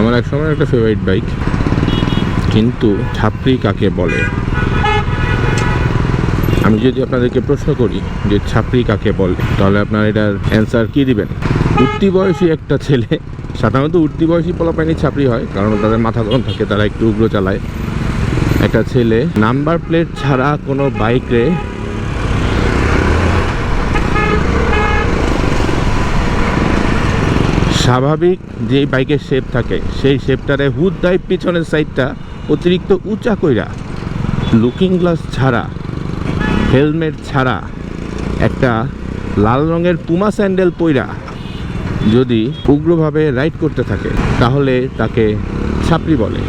আমার এক সময় একটা ফেভারিট বাইক কিন্তু ছাপড়ি কাকে বলে? আমি যদি আপনাদেরকে প্রশ্ন করি যে ছাপড়ি কাকে বলে, তাহলে আপনার এটার অ্যান্সার কি দিবেন? উঠতি বয়সী একটা ছেলে, সাধারণত উঠতি বয়সী পোলাপাইনি ছাপড়ি হয়, কারণ তাদের মাথা গরম থাকে, তারা একটু উগ্র চালায়। একটা ছেলে নাম্বার প্লেট ছাড়া কোনো বাইকে স্বাভাবিক যে বাইকের শেপ থাকে, সেই শেপটারে হুদ দেয় পিছনের সাইডটা অতিরিক্ত উঁচা কইরা। লুকিং গ্লাস ছাড়া হেলমেট ছাড়া, একটা লাল রঙের পুমা স্যান্ডেল পইরা যদি উগ্রভাবে রাইড করতে থাকে, তাহলে তাকে ছাপড়ি বলে।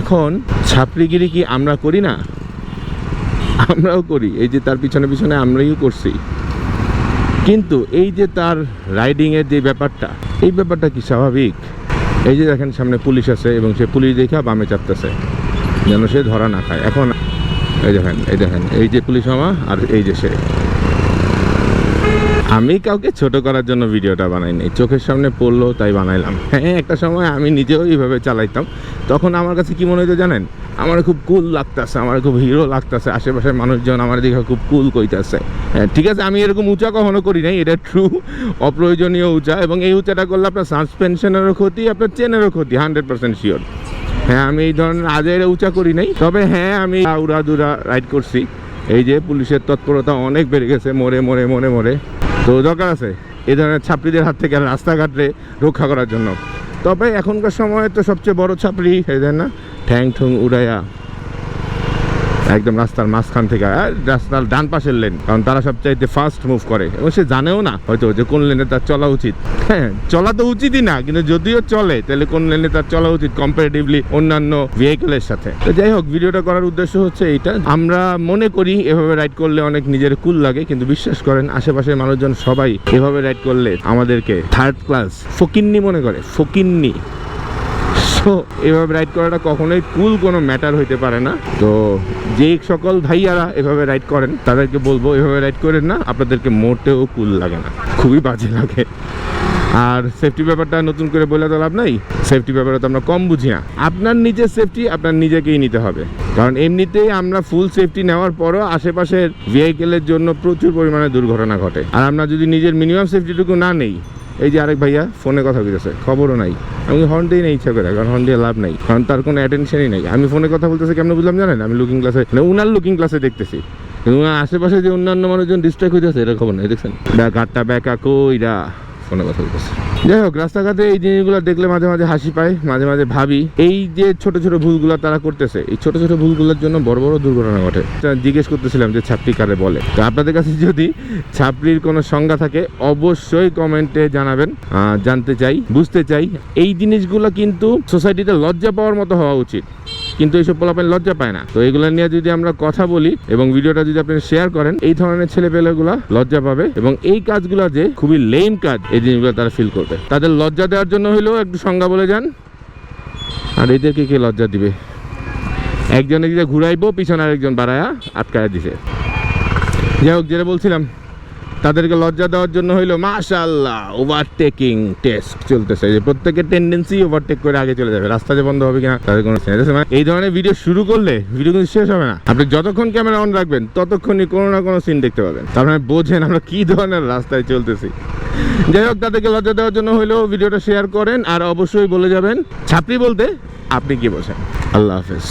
এখন ছাপড়িগিরি কি আমরা করি না? আমরাও করি, এই যে তার পিছনে পিছনে আমরাইও করছি। কিন্তু এই যে তার রাইডিংয়ের যে ব্যাপারটা, এই ব্যাপারটা কি স্বাভাবিক? এই যে দেখেন সামনে পুলিশ আছে এবং সে পুলিশ দেখা বামে চাপতেছে, যেন সে ধরা না খায়। এখন, এই দেখেন এই দেখেন, এই যে পুলিশ মামা আর এই যে সে। আমি কাউকে ছোট করার জন্য ভিডিওটা বানাইনি, চোখের সামনে পড়ল তাই বানাইলাম। হ্যাঁ একটা সময় আমি নিজেও এইভাবে চালাইতাম, তখন আমার কাছে কি মনে হতো জানেন? আমার খুব কুল লাগতেছে, আমার খুব হিরো লাগতেছে, আশেপাশের মানুষজন আমার দিকে খুব কুল কইতাছে। হ্যাঁ ঠিক আছে, আমি এরকম উঁচা কখনো করি নাই, এটা ট্রু অপ্রয়োজনীয় উঁচা, এবং এই উঁচাটা করলে আপনার সাসপেনশনেরও ক্ষতি, আপনার চেনেরও ক্ষতি হান্ড্রেড পার্সেন্ট শিওর হ্যাঁ আমি এই ধরনের আজের উঁচা করি নাই, তবে হ্যাঁ আমি উড়াদুরা রাইড করছি। এই যে পুলিশের তৎপরতা অনেক বেড়ে গেছে, মরে মরে মরে মরে। তো দরকার আছে এই ধরনের ছাত্রীদের হাত থেকে রাস্তাঘাটে রক্ষা করার জন্য। তবে এখনকার সময়ে তো সবচেয়ে বড় ছাপড়ি হয়ে দেন না? ঠ্যাং ঠুং উড়াইয়া একদম রাস্তার মাঝখান থেকে, আর রাস্তার ডান পাশের লেন কারণ তারা সবচাইতে ফাস্ট মুভ করে। এবং সে জানেও না হয়তো যে কোন লেনে তার চলা উচিত। হ্যাঁ চলা তো উচিতই না, কিন্তু যদিও চলে, তাহলে কোন লেনে তার চলা উচিত কম্পারেটিভলি অন্যান্য ভেহিকেলের সাথে। তো যাই হোক, ভিডিওটা করার উদ্দেশ্য হচ্ছে এইটা। আমরা মনে করি এভাবে রাইড করলে অনেক নিজের কুল লাগে, কিন্তু বিশ্বাস করেন, আশেপাশের মানুষজন সবাই এভাবে রাইড করলে আমাদেরকে থার্ড ক্লাস ফকিন্নি মনে করে, ফকিন্নি। সো এভাবে রাইড করাটা কখনোই কুল কোনো ম্যাটার হইতে পারে না। তো যে সকল ভাইয়ারা এভাবে রাইড করেন, তাদেরকে বলব এভাবে রাইড করেন না, আপনাদেরকে মোটেও কুল লাগে না। খুবই বাজে লাগে। আর সেফটি ব্যাপারটা নতুন করে বলে তো লাভ নাই। সেফটি ব্যাপারে তো আমরা কম বুঝি না। আপনার নিজের সেফটি আপনার নিজেকেই নিতে হবে। কারণ এমনিতেই আমরা ফুল সেফটি নেওয়ার পরও আশেপাশের ভেহিকেলের জন্য প্রচুর পরিমাণে দুর্ঘটনা ঘটে। আর আমরা যদি নিজের মিনিমাম সেফটিটুকু না নেই এই যে আরেক ভাইয়া ফোনে কথা বলতেছে, খবরও নাই। আমি হর্ন দিয়ে নেই ইচ্ছা করে, কারণ হর্ন দিয়ে লাভ নাই। কারণ তার কোনো অ্যাটেনশনই নাই। আমি ফোনে কথা বলতেছি কেমন বুঝলাম জানেন? আমি লুকিং ক্লাসে মানে উনার লুকিং ক্লাসে দেখতেছি। কিন্তু উনার আশেপাশে যে অন্যান্য মানুষজন ডিস্ট্রাক্ট হইতেছে এটা খবর নাই দেখছেন? ঘাটটা ব্যাকা কইরা ফোনে কথা বলতেছে। যাই হোক, রাস্তাঘাটে এই জিনিসগুলো দেখলে মাঝে মাঝে হাসি পায়, মাঝে মাঝে ভাবি। এই যে ছোট ছোট ভুলগুলো তারা করতেছে, এই ছোট ছোট ভুলগুলোর জন্য বড় বড় দুর্ঘটনা ঘটে। জিজ্ঞেস করতেছিলাম যে ছাপড়ি কারে বলে। তো আপনাদের কাছে যদি ছাপড়ির কোনো সংজ্ঞা থাকে, অবশ্যই কমেন্টে জানাবেন। জানতে চাই, বুঝতে চাই। এই জিনিসগুলো কিন্তু সোসাইটিতে লজ্জা পাওয়ার মতো হওয়া উচিত। কিন্তু এইসব পোলাপেন লজ্জা পায় না। তো এগুলো নিয়ে যদি আমরা কথা বলি এবং ভিডিওটা যদি আপনি শেয়ার করেন, এই ধরনের ছেলে পেলেগুলা লজ্জা পাবে এবং এই কাজগুলা যে খুবই লেম কাজ, এই জিনিসগুলো তারা ফিল করবে। তাদের লজ্জা দেওয়ার জন্য হলেও একটু সংজ্ঞা বলে যান। আর এদেরকে কে লজ্জা দিবে? একজনে দিকে ঘুরাইবো, পিছনে আরেকজন বাড়ায়া আটকায় দিছে। যাই হোক, যেটা বলছিলাম তাদেরকে লজ্জা দেওয়ার জন্য হইল মাশাল্লাহ ওভারটেকিং টেস্ট চলতেছে। যে প্রত্যেকের টেন্ডেন্সি ওভারটেক করে আগে চলে যাবে। রাস্তা যে বন্ধ হবে কিনা, তাদের কোনো মানে এই ধরনের ভিডিও শুরু করলে ভিডিও কিন্তু শেষ হবে না। আপনি যতক্ষণ ক্যামেরা অন রাখবেন, ততক্ষণই কোনো না কোনো সিন দেখতে পাবেন। তার মানে বোঝেন আমরা কি ধরনের রাস্তায় চলতেছি। যাই হোক, তাদেরকে লজ্জা দেওয়ার জন্য হইলেও ভিডিওটা শেয়ার করেন, আর অবশ্যই বলে যাবেন, ছাত্রী বলতে আপনি কি বোঝেন? আল্লাহ হাফেজ।